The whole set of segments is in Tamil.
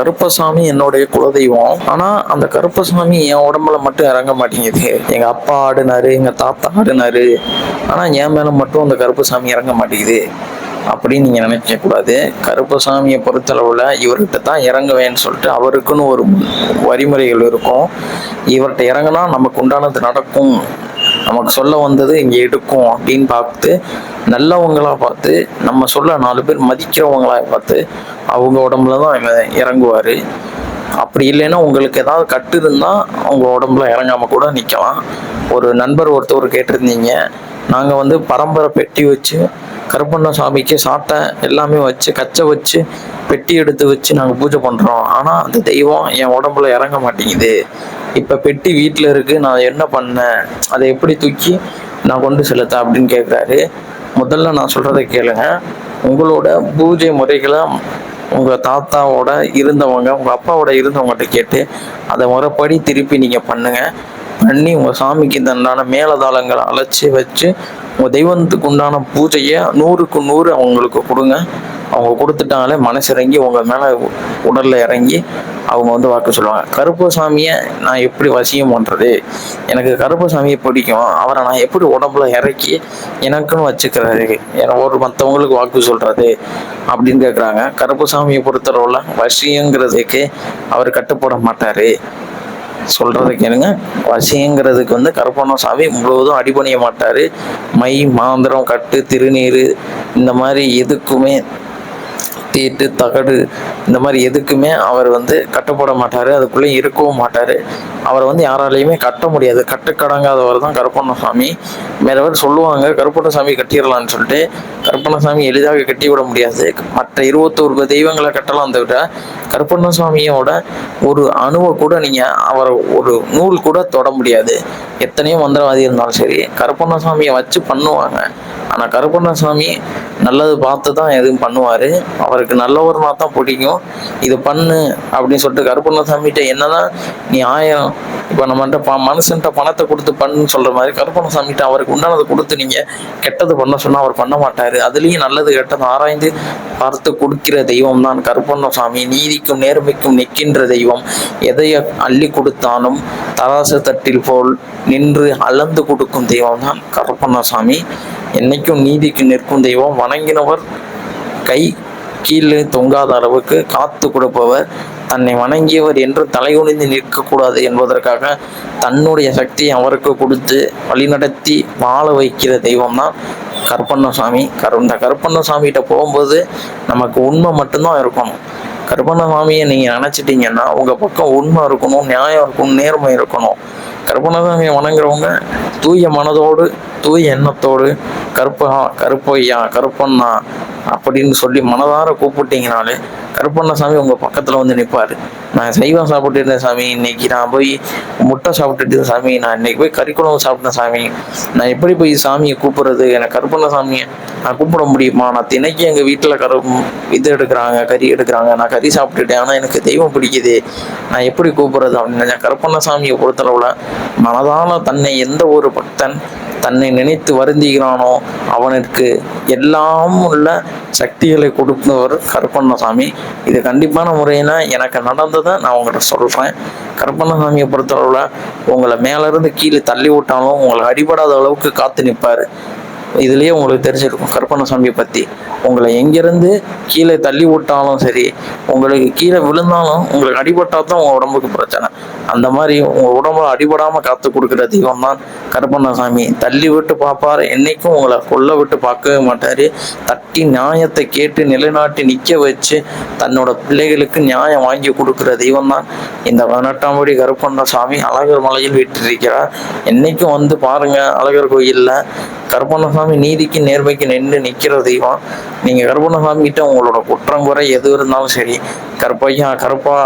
கருப்பசாமி என்னுடைய குலதெய்வம். ஆனா அந்த கருப்பசாமி என் உடம்புல மட்டும் இறங்க மாட்டேங்குது. எங்க அப்பா ஆடினாரு எங்க தாத்தா ஆடினாரு. ஆனா என் மேல மட்டும் அந்த கருப்பசாமி இறங்க மாட்டேங்குது. அப்படின்னு நீங்க நினைக்க கூடாது. கருப்பசாமியை பொறுத்தளவுல இவர்கிட்ட தான் இறங்குவேன்னு சொல்லிட்டு அவருக்குன்னு ஒரு வழிமுறைகள் இருக்கும். இவர்கிட்ட இறங்கினா நமக்கு உண்டானது நடக்கும். நமக்கு சொல்ல வந்தது இங்கே எடுக்கும் அப்படின்னு பார்த்து நல்லவங்களா பார்த்து நம்ம சொல்ல நாலு பேர் மதிக்கிறவங்களா பார்த்து அவங்க உடம்புல தான் இறங்குவார். அப்படி இல்லைன்னா உங்களுக்கு ஏதாவது கட்டு இருந்தால் அவங்க உடம்புல இறங்காம கூட நிற்கலாம் ஒரு நண்பர் ஒருத்தவர் கேட்டிருந்தீங்க நாங்கள் வந்து பரம்பரை பெட்டி வச்சு கருப்பண்ண சாமிக்கு சாட்டை எல்லாமே வச்சு கச்சை வச்சு பெட்டி எடுத்து வச்சு நாங்கள் பூஜை பண்ணுறோம் ஆனால் அந்த தெய்வம் என் உடம்புல இறங்க மாட்டேங்குது. இப்போ பெட்டி வீட்டில் இருக்கு நான் என்ன பண்ணேன்? அதை எப்படி தூக்கி நான் கொண்டு செலுத்த அப்படின்னு கேட்குறாரு முதல்ல நான் சொல்கிறத கேளுங்க. உங்களோட பூஜை முறைகளை உங்கள் தாத்தாவோட இருந்தவங்க உங்கள் அப்பாவோட இருந்தவங்ககிட்ட கேட்டு அதை முறைப்படி திருப்பி நீங்கள் பண்ணுங்கள் பண்ணி உங்கள் சாமிக்கு தண்டான மேலதாளங்களை அழைச்சி வச்சு உங்கள் தெய்வத்துக்கு உண்டான பூஜையை நூறுக்கு நூறு அவங்களுக்கு கொடுங்க. அவங்க கொடுத்துட்டாங்களே மனசு இறங்கி உங்கள் மேலே உடலில் இறங்கி அவங்க வந்து வாக்கு சொல்லுவாங்க. கருப்பசாமியை நான் எப்படி வசியம் பண்ணுறது எனக்கு கருப்பசாமியை பிடிக்கும். அவரை நான் எப்படி உடம்புல இறக்கி எனக்குன்னு வச்சுக்கிறது? ஒரு மற்றவங்களுக்கு வாக்கு சொல்கிறது அப்படின்னு கேட்குறாங்க கருப்பசாமியை பொறுத்தளவில் வசியங்கிறதுக்கு அவர் கட்டுப்பட மாட்டார். சொல்றதை கேளுங்க. வசிங்கிறதுக்கு வந்து கருப்பண்ணசாமி முழுவதும் அடிபணிய மாட்டாரு. மை மாந்திரம் கட்டு திருநீர் இந்த மாதிரி எதுக்குமே தீட்டு தகடு இந்த மாதிரி எதுக்குமே அவர் வந்து கட்டப்பட மாட்டார். அதுக்குள்ளே இருக்கவும் மாட்டார். அவரை வந்து யாராலையுமே கட்ட முடியாது. கட்டுக்கடங்காதவர் தான் கருப்பண்ணசாமி. மேலவர் சொல்லுவாங்க கருப்பண்ணசாமி கட்டிடலான்னு சொல்லிட்டு. கருப்பண்ணசாமி எளிதாக கட்டி விட முடியாது. மற்ற இருபத்தோரு தெய்வங்களை கட்டலாம் தவிர கருப்பண்ணசாமியோட ஒரு அணுவை கூட நீங்கள் அவரை ஒரு நூல் கூட தொட முடியாது. எத்தனையோ மந்திரவாதி இருந்தாலும் சரி கருப்பண்ணசாமியை வச்சு பண்ணுவாங்க. ஆனால் கருப்பண்ணசாமி நல்லது பார்த்து தான் எதுவும் பண்ணுவார். அவருக்கு நல்லவர்னா தான் பிடிக்கும். இது பண்ணு அப்படின்னு சொல்லிட்டு கருப்பண்ணசாமிகிட்ட என்னதான் நீ ஆயிரம் இப்போ நம்மகிட்ட ப மனுஷன்ட்ட பணத்தை கொடுத்து பண்ணுன்னு சொல்கிற மாதிரி கருப்பண்ணசாமிகிட்ட அவருக்கு உண்டானதை கொடுத்து நீங்கள் கெட்டது பண்ண சொன்னால் அவர் பண்ண மாட்டார். அதுலேயும் நல்லது கெட்டது ஆராய்ந்து பார்த்து கொடுக்கிற தெய்வம் தான் கருப்பண்ணசாமி. நீதிக்கும் நேர்மைக்கும் நிற்கின்ற தெய்வம். எதையை அள்ளி கொடுத்தாலும் தராசு தட்டில் போல் நின்று அளந்து கொடுக்கும் தெய்வம் தான் கருப்பண்ணசாமி. என்னைக்கும் நீதிக்கு நிற்கும் தெய்வம் வணங்கினவர் கை கீழே தொங்காத அளவுக்கு காத்து கொடுப்பவர். தன்னை வணங்கியவர் என்று தலைகுனிந்து நிற்கக்கூடாது என்பதற்காக தன்னுடைய சக்தியை அவருக்கு கொடுத்து வழிநடத்தி வாழ வைக்கிற தெய்வம் தான் கருப்பண்ணசாமி. கரு இந்த கருப்பண்ணசாமிகிட்ட போகும்போது நமக்கு உண்மை மட்டும்தான் இருக்கணும். கருப்பண்ணசாமியை நீங்கள் நினச்சிட்டிங்கன்னா உங்கள் பக்கம் உண்மை இருக்கணும் நியாயம் இருக்கணும் நேர்மை இருக்கணும். கருப்பண்ணசாமியை வணங்குறவங்க தூய மனதோடு தூய எண்ணத்தோடு கருப்பா கருப்பையா கருப்பண்ணா அப்படின்னு சொல்லி மனதார கூப்பிட்டீங்கனாலே கருப்பண்ணசாமி உங்கள் பக்கத்தில் வந்து நிற்பார் நான் சைவம் சாப்பிட்டு இருந்தேன் சாமி இன்னைக்கு நான் போய் முட்டை சாப்பிட்டுட்டு இருந்தேன் சாமி நான் இன்னைக்கு போய் கறிக்குழம்பு சாப்பிட்டேன் சாமி நான் எப்படி போய் சாமியை கூப்பிடுறது? எனக்கு கருப்பண்ணசாமியை நான் கூப்பிட முடியுமா? நான் தினைக்கு எங்கள் வீட்டில் கரு இது எடுக்கிறாங்க கறி எடுக்கிறாங்க. நான் கறி சாப்பிட்டுட்டேன் ஆனால் எனக்கு தெய்வம் பிடிக்குது. நான் எப்படி கூப்பிடுறது அப்படின்னு கருப்பண்ணசாமியை பொறுத்தளவில் மனதான தன்னை எந்த ஒரு பக்தன் தன்னை நினைத்து வருந்துகிறானோ அவனுக்கு எல்லாம் உள்ள சக்திகளை கொடுப்பவர் கருப்பண்ணசாமி. இது கண்டிப்பான முறையினா எனக்கு நடந்ததை நான் உங்கள்கிட்ட சொல்கிறேன் கருப்பண்ணசாமியை பொறுத்தளவில் உங்களை மேலேருந்து கீழே தள்ளி விட்டாலும் உங்களை அடிபடாத அளவுக்கு காத்து நிற்பார் இதுலேயே உங்களுக்கு தெரிஞ்சிருக்கும். கருப்பண்ணசாமியை பற்றி உங்களை எங்கேருந்து கீழே தள்ளி விட்டாலும் சரி உங்களுக்கு கீழே விழுந்தாலும் உங்களுக்கு அடிபட்டால் தான் உங்கள் உடம்புக்கு பிரச்சனை. அந்த மாதிரி உங்கள் உடம்புல அடிபடாமல் காத்து கொடுக்குற தெய்வம் தான் கருப்பண்ணசாமி தள்ளி விட்டு பார்ப்பார். என்னைக்கும் உங்களை கொல்ல விட்டு பார்க்கவே மாட்டார். தட்டி நியாயத்தை கேட்டு நிலைநாட்டி நிற்க வச்சு தன்னோட பிள்ளைகளுக்கு நியாயம் வாங்கி கொடுக்குற தெய்வம் தான் இந்த பதினெட்டாம் படி கருப்பண்ண சாமி அழகர் மலையில் விட்டுருக்கிறார் என்னைக்கும் வந்து பாருங்கள் அழகர் கோயிலில் கருப்பண்ணசாமி நீதிக்கு நேர்மைக்கு நின்று நிற்கிற தெய்வம். நீங்கள் கருப்பண்ணசாமி கிட்ட உங்களோட குற்றம் குறை எது இருந்தாலும் சரி கருப்பையா கருப்பா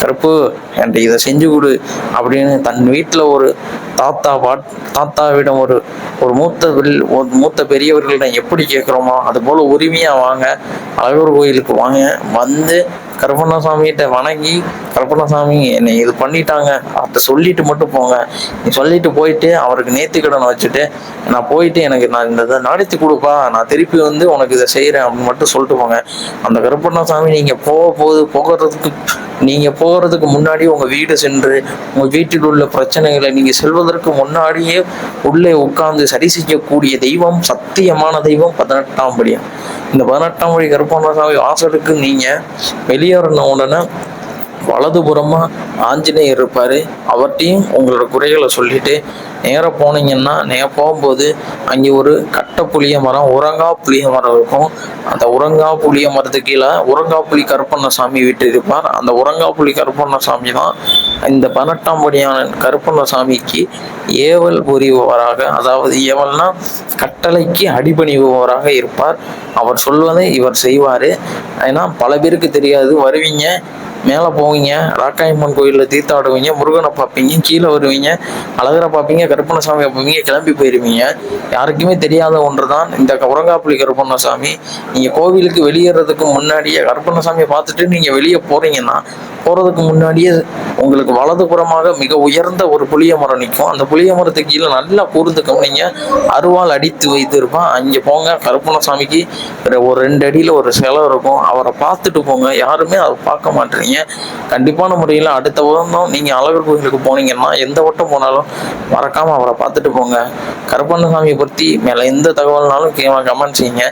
கருப்பு என்கிட்ட இதை செஞ்சு கொடு அப்படின்னு தன் வீட்டில் ஒரு தாத்தா பாட் தாத்தாவிடம் ஒரு ஒரு மூத்த ஒரு மூத்த பெரியவர்களிடம் எப்படி கேட்குறோமோ அது போல் உரிமையாக வாங்க அழகர் கோயிலுக்கு வாங்க வந்து கருப்பண்ணசாமிகிட்ட வணங்கி கருப்பண்ணசாமி என்னை இது பண்ணிட்டாங்க. அதை சொல்லிட்டு மட்டும் போங்க. நீ சொல்லிட்டு போயிட்டு அவருக்கு நேர்த்திக்கடன் வச்சுட்டு நான் போயிட்டு எனக்கு நான் இந்த இதை நடத்தி கொடுப்பா. நான் திருப்பி வந்து உனக்கு இதை செய்கிறேன் அப்படின்னு மட்டும் சொல்லிட்டு போங்க. அந்த கருப்பண்ணசாமி நீங்கள் போக போது போகிறதுக்கு நீங்கள் போகிறதுக்கு முன்னாடி உங்கள் வீடு சென்று உங்கள் வீட்டில் உள்ள பிரச்சனைகளை நீங்கள் செல்வதற்கு முன்னாடியே உள்ளே உட்கார்ந்து சரி செய்யக்கூடிய தெய்வம் சத்தியமான தெய்வம் பதினெட்டாம் படியாக இந்த பதினெட்டாம் வழி படி கருப்பண்ணசாமி வாசலுக்கு நீங்கள் வெளியேறின உடனே வலதுபுறமாக ஆஞ்சநேயர் இருப்பார். அவர்கிட்டையும் உங்களோட குறைகளை சொல்லிட்டு நேராக போனீங்கன்னா நேராக போகும்போது அங்கே ஒரு கட்டை புளிய மரம் உரங்கா புளிய மரம் இருக்கும். அந்த உரங்கா புளிய மரத்துக்கு கீழே உரங்கா புலி கருப்பண்ணசாமி வீட்டு இருப்பார். அந்த உரங்கா புலி கருப்பண்ணசாமி தான் இந்த பதினெட்டாம் படியான கருப்பண்ணசாமிக்கு ஏவல் புரிபவராக அதாவது ஏவல்னா கட்டளைக்கு அடிபணிபவராக இருப்பார். அவர் சொல்வதை இவர் செய்வார். ஏன்னா பல பேருக்கு தெரியாது. வருவீங்க மேலே போவீங்க ராக்காயம்மன் கோயிலில் தீர்த்தாடுவீங்க முருகனை பார்ப்பீங்க கீழே வருவீங்க அழகரை பார்ப்பீங்க கருப்பண்ணசாமியை பார்ப்பீங்க கிளம்பி போயிருவீங்க. யாருக்குமே தெரியாத ஒன்று தான் இந்த உரங்காப்புலி கருப்பண்ணசாமி நீங்கள் கோவிலுக்கு வெளியேறதுக்கு முன்னாடியே கருப்பண்ணசாமியை பார்த்துட்டு நீங்கள் வெளியே போகிறீங்கன்னா போகிறதுக்கு முன்னாடியே உங்களுக்கு வலதுபுறமாக மிக உயர்ந்த ஒரு புளிய மரம் நிற்கும். அந்த புளிய மரத்துக்கு கீழே நல்லா கூர்ந்து கவனிங்க. அருவாள் அடித்து வைத்திருப்பான். அங்கே போங்க கருப்பண்ணசாமிக்கு ஒரு- ஒரு ரெண்டு அடியில் ஒரு சிலை இருக்கும். அவரை பார்த்துட்டு போங்க. யாருமே அதை பார்க்க மாட்டீங்க கண்டிப்பான முறையில் அடுத்த வருடம் நீங்கள் அழகர் கோயிலுக்கு போனீங்கன்னா எந்த வட்டம் போனாலும் மறக்காமல் அவரை பார்த்துட்டு போங்க. கருப்பண்ணசாமியை பற்றி மேலே எந்த தகவல்னாலும் கமெண்ட் செய்யுங்க.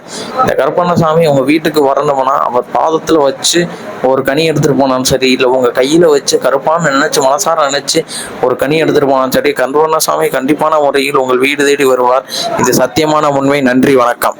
இந்த கருப்பண்ணசாமி உங்கள் வீட்டுக்கு வரணும்னா அவர் பாதத்தில் வச்சு ஒரு கனி எடுத்துகிட்டு போனாலும் சரி இல்லை உங்கள் கையில் வச்சு கருப்பான்னு நினச்சி மனசார நினச்சி ஒரு கனி எடுத்துகிட்டு போனாலும் சரி கருப்பண்ணசாமி கண்டிப்பான முறையில் உங்கள் வீடு தேடி வருவார். இது சத்தியமான உண்மை. நன்றி வணக்கம்.